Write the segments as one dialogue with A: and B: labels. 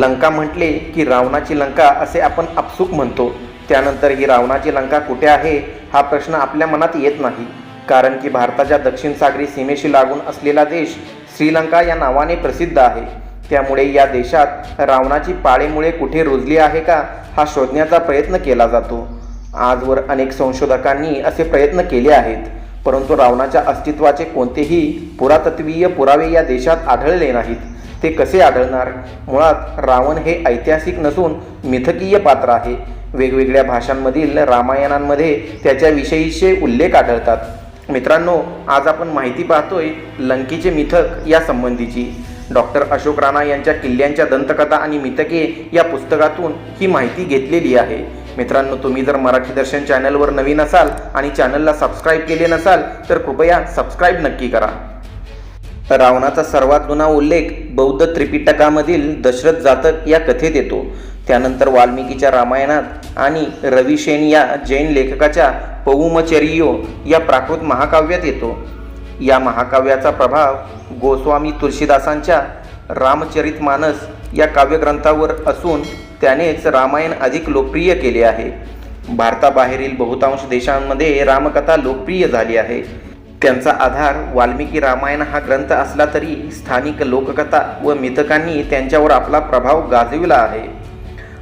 A: लंका म्हटले की रावणाची लंका असे आपण आपसूक म्हणतो. त्यानंतर ही रावणाची लंका कुठे आहे? हा प्रश्न आपल्या मनात येत नाही. कारण की भारताच्या दक्षिण सागरी सीमेशी लागून असलेला देश श्रीलंका या नावाने प्रसिद्ध आहे. त्यामुळे या देशात रावणाची पाळेमुळे कुठे रुजली आहे का? हा शोधण्याचा प्रयत्न केला जातो. आजवर अनेक संशोधकांनी असे प्रयत्न केले आहेत. परंतु रावणाच्या अस्तित्वाचे कोणतेही पुरातत्वीय पुरावे या देशात आढळले नाहीत. ते कसे आढळणार? मुळात रावण हे ऐतिहासिक नसून मिथकीय पात्र आहे. वेगवेगळ्या भाषांमधील रामायणांमध्ये त्याच्याविषयीचे उल्लेख आढळतात. मित्रांनो आज आपण माहिती पाहतोय लंकेचे मिथक या संबंधीची. डॉक्टर अशोक राणा यांच्या किल्ल्यांच्या दंतकथा आणि मिथके या पुस्तकातून ही माहिती घेतलेली आहे. मित्रांनो तुम्ही जर मराठी दर्शन चॅनलवर नवीन असाल आणि चॅनलला सबस्क्राईब केले नसाल तर कृपया सबस्क्राईब नक्की करा. रावणाचा सर्वात जुना उल्लेख बौद्ध त्रिपिटकामधील दशरथ जातक या कथेत येतो. त्यानंतर वाल्मिकीच्या रामायणात आणि रविशेन या जैन लेखकाच्या पौमचरियो या प्राकृत महाकाव्यात येतो. या महाकाव्याचा प्रभाव गोस्वामी तुलसीदासांच्या रामचरितमानस या काव्यग्रंथावर असून त्यानेच रामायण अधिक लोकप्रिय केले आहे. भारताबाहेरील बहुतांश देशांमध्ये रामकथा लोकप्रिय झाली आहे. त्यांचा आधार वाल्मिकी रामायण हा ग्रंथ असला तरी स्थानिक लोककथा व मिथकांनी त्यांच्यावर आपला प्रभाव गाजविला आहे.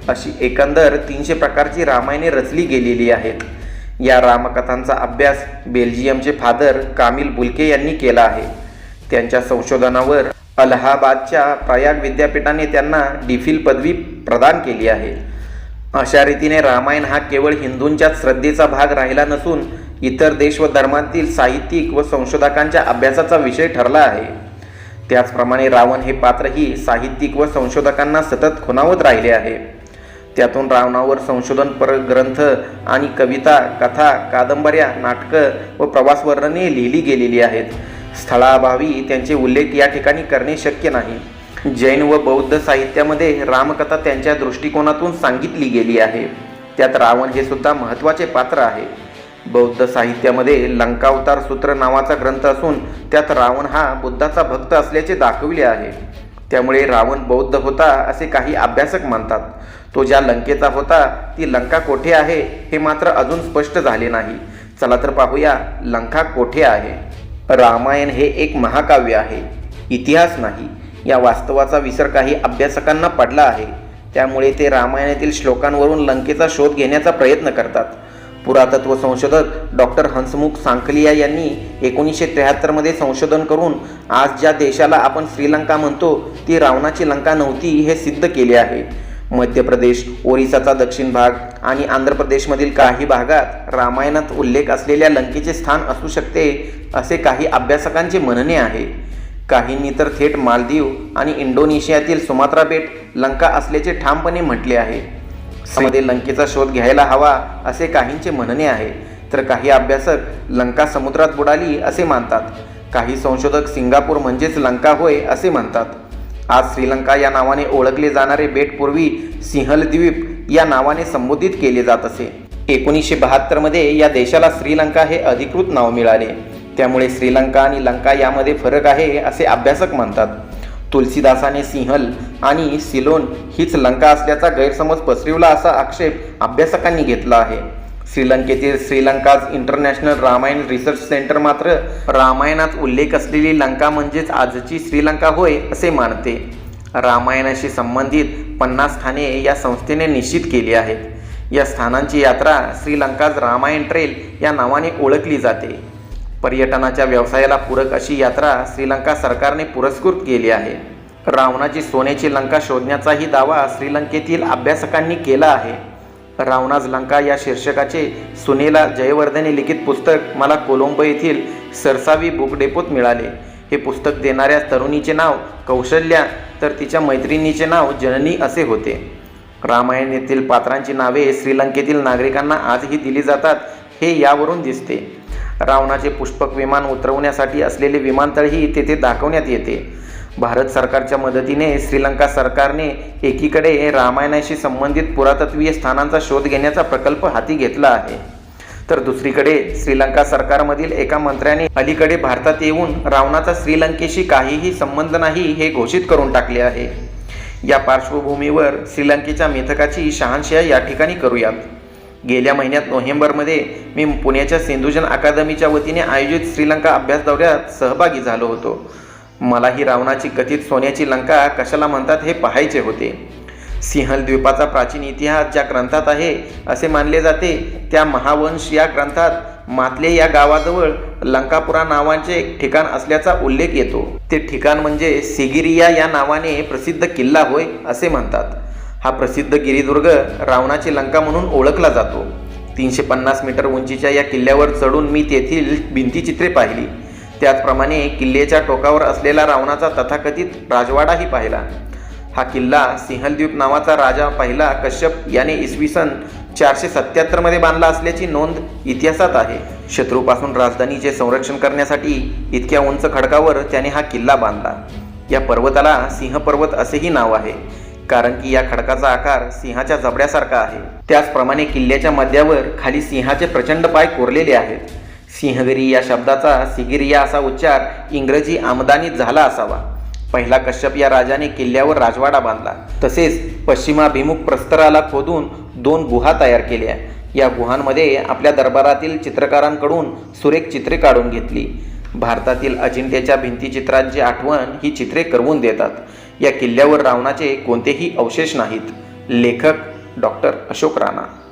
A: अशी एकंदर तीनशे प्रकारची रामायणे रचली गेलेली आहेत. या रामकथांचा अभ्यास बेल्जियमचे फादर कामिल बुलके यांनी केला आहे. त्यांच्या संशोधनावर अलाहाबादच्या प्रयाग विद्यापीठाने त्यांना डिफिल पदवी प्रदान केली आहे. अशा रीतीने रामायण हा केवळ हिंदूंच्याच श्रद्धेचा भाग राहिला नसून इतर देश व धर्मातील साहित्यिक व संशोधकांच्या अभ्यासाचा विषय ठरला आहे. त्याचप्रमाणे रावण हे पात्रही साहित्यिक व संशोधकांना सतत खुणावत राहिले आहे. त्यातून रावणावर संशोधनपर ग्रंथ आणि कविता कथा कादंबऱ्या नाटकं व प्रवासवर्णने लिहिली गेलेली आहेत. स्थळाभावी त्यांचे उल्लेख या ठिकाणी करणे शक्य नाही. जैन व बौद्ध साहित्यामध्ये रामकथा त्यांच्या दृष्टिकोनातून सांगितली गेली आहे. त्यात रावण हे सुद्धा महत्त्वाचे पात्र आहे. बौद्ध साहित्यामध्ये लंकावतार सूत्र नावाचा ग्रंथ असून त्यात रावण हा बुद्धाचा भक्त असल्याचे दाखविले आहे. त्यामुळे रावण बौद्ध होता असे काही अभ्यासक मानतात तो ज्या लंकेचा होता ती लंका कोठे आहे हे मात्र अजून स्पष्ट झाले नाही. चला तर पाहूया लंका कोठे आहे. रामायण हे एक महाकाव्य आहे. इतिहास नाही. या वास्तवाचा विसर काही अभ्यासकांना पडला आहे. त्यामुळे ते रामायणातील श्लोकांवरून लंकेचा शोध घेण्याचा प्रयत्न करतात. पुरातत्व संशोधक डॉक्टर हंसमुख सांकलिया यांनी एकोणीसशे त्र्याहत्तरमध्ये संशोधन करून आज ज्या देशाला आपण श्रीलंका म्हणतो ती रावणाची लंका नव्हती हे सिद्ध केले आहे. मध्य प्रदेश ओरिसाचा दक्षिण भाग आणि आंध्र प्रदेशमधील काही भागात रामायणात उल्लेख असलेल्या लंकेचे स्थान असू शकते असे काही अभ्यासकांचे म्हणणे आहे. काहींनी तर थेट मालदीव आणि इंडोनेशियातील सुमात्रा बेट लंका असल्याचे ठामपणे म्हटले आहे. मध्ये लंकेचा शोध घ्यायला हवा असे काहींचे म्हणणे आहे. तर काही अभ्यासक लंका समुद्रात बुडाली असे मानतात. काही संशोधक सिंगापूर म्हणजेच लंका होय असे म्हणतात आज श्रीलंका या नावाने ओळखले जाणारे बेट पूर्वी सिंहल द्वीप या नावाने संबोधित केले जात असे. एकोणीसशे बहात्तरमध्ये या देशाला श्रीलंका हे अधिकृत नाव मिळाले. त्यामुळे श्रीलंका आणि लंका यामध्ये फरक आहे असे अभ्यासक म्हणतात तुलसीदासाने सिंहल आणि सिलोन हीच लंका असल्याचा गैरसमज पसरवला असा आक्षेप अभ्यासकांनी घेतला आहे. श्रीलंकेतील Sri Lanka's international Ramayana research centre मात्र रामायणात उल्लेख असलेली लंका म्हणजेच आजची श्रीलंका होय असे मानते. रामायणाशी संबंधित पन्नास स्थाने या संस्थेने निश्चित केली आहेत. या स्थानांची यात्रा श्रीलंकाज रामायण ट्रेल या नावाने ओळखली जाते. पर्यटनाच्या व्यवसायाला पूरक अशी यात्रा श्रीलंका सरकारने पुरस्कृत केली आहे. रावणाची सोन्याची लंका शोधण्याचाही दावा श्रीलंकेतील अभ्यासकांनी केला आहे. रावणाज लंका या शीर्षकाचे सुनेला जयवर्धने लिखित पुस्तक मला कोलंबो येथील सरसावी बुक डेपोत मिळाले. हे पुस्तक देणाऱ्या तरुणीचे नाव कौशल्या तर तिच्या मैत्रिणीचे नाव जननी असे होते. रामायण येथील पात्रांची नावे श्रीलंकेतील नागरिकांना आजही दिली जातात हे यावरून दिसते. रावणाचे पुष्पक विमान उतरवण्यासाठी असलेले विमानतळही तेथे दाखवण्यात येते. भारत सरकारच्या मदतीने श्रीलंका सरकारने एकीकडे रामायणाशी संबंधित पुरातत्वीय स्थानांचा शोध घेण्याचा प्रकल्प हाती घेतला आहे. तर दुसरीकडे श्रीलंका सरकारमधील एका मंत्र्याने अलीकडे भारतात येऊन रावणाचा श्रीलंकेशी काहीही संबंध नाही हे घोषित करून टाकले आहे. या पार्श्वभूमीवर श्रीलंकेच्या मेथकाची शहानशाही या ठिकाणी करूयात. गेल्या महिन्यात नोव्हेंबरमध्ये मी पुण्याच्या सिंधुजन अकादमीच्या वतीने आयोजित श्रीलंका अभ्यास दौऱ्यात सहभागी झालो होतो. मला ही रावणाची कथित सोन्याची लंका कशाला म्हणतात हे पाहायचे होते. सिंहल द्वीपाचा प्राचीन इतिहास ज्या ग्रंथात आहे असे मानले जाते त्या महावंश या ग्रंथात मातले या गावाजवळ लंकापुरा नावाचे एक ठिकाण असल्याचा उल्लेख येतो. ते ठिकाण म्हणजे सिगिरिया या नावाने प्रसिद्ध किल्ला होय असे म्हणतात. हा प्रसिद्ध गिरिदुर्ग रावणाची लंका म्हणून ओळखला जातो. तीनशे पन्नास मीटर उंचीच्या या किल्ल्यावर चढून मी तेथील भिंतीचित्रे पाहिली. त्याचप्रमाणे किल्ल्याच्या टोकावर असलेला रावणाचा तथाकथित राजवाडाही पाहिला. हा किल्ला सिंहलद्वीप नावाचा राजा पहिला कश्यप याने इसवी सन चारशे सत्याहत्तरमध्ये बांधला असल्याची नोंद इतिहासात आहे. शत्रूपासून राजधानीचे संरक्षण करण्यासाठी इतक्या उंच खडकावर त्याने हा किल्ला बांधला. या पर्वताला सिंह पर्वत असेही नाव आहे. कारण की या खडकाचा आकार सिंहाच्या जबड्यासारखा आहे. त्याचप्रमाणे किल्ल्याच्या मध्यावर खाली सिंहाचे प्रचंड पाय कोरलेले आहेत. सिंहगिरी या शब्दाचा सिगिरिया असा उच्चार इंग्रजी आमदानीत झाला असावा. पहिला कश्यप या राजाने किल्ल्यावर राजवाडा बांधला. तसेच पश्चिमाभिमुख प्रस्तराला खोदून दोन गुहा तयार केल्या. या गुहांमध्ये आपल्या दरबारातील चित्रकारांकडून सुरेख चित्रे काढून घेतली. भारतातील अजिंठ्याच्या भिंतीचित्रांची आठवण ही चित्रे करवून देतात. या किल्ल्यावर रावणाचे कोणतेही अवशेष नाहीत. लेखक डॉक्टर अशोक राणा.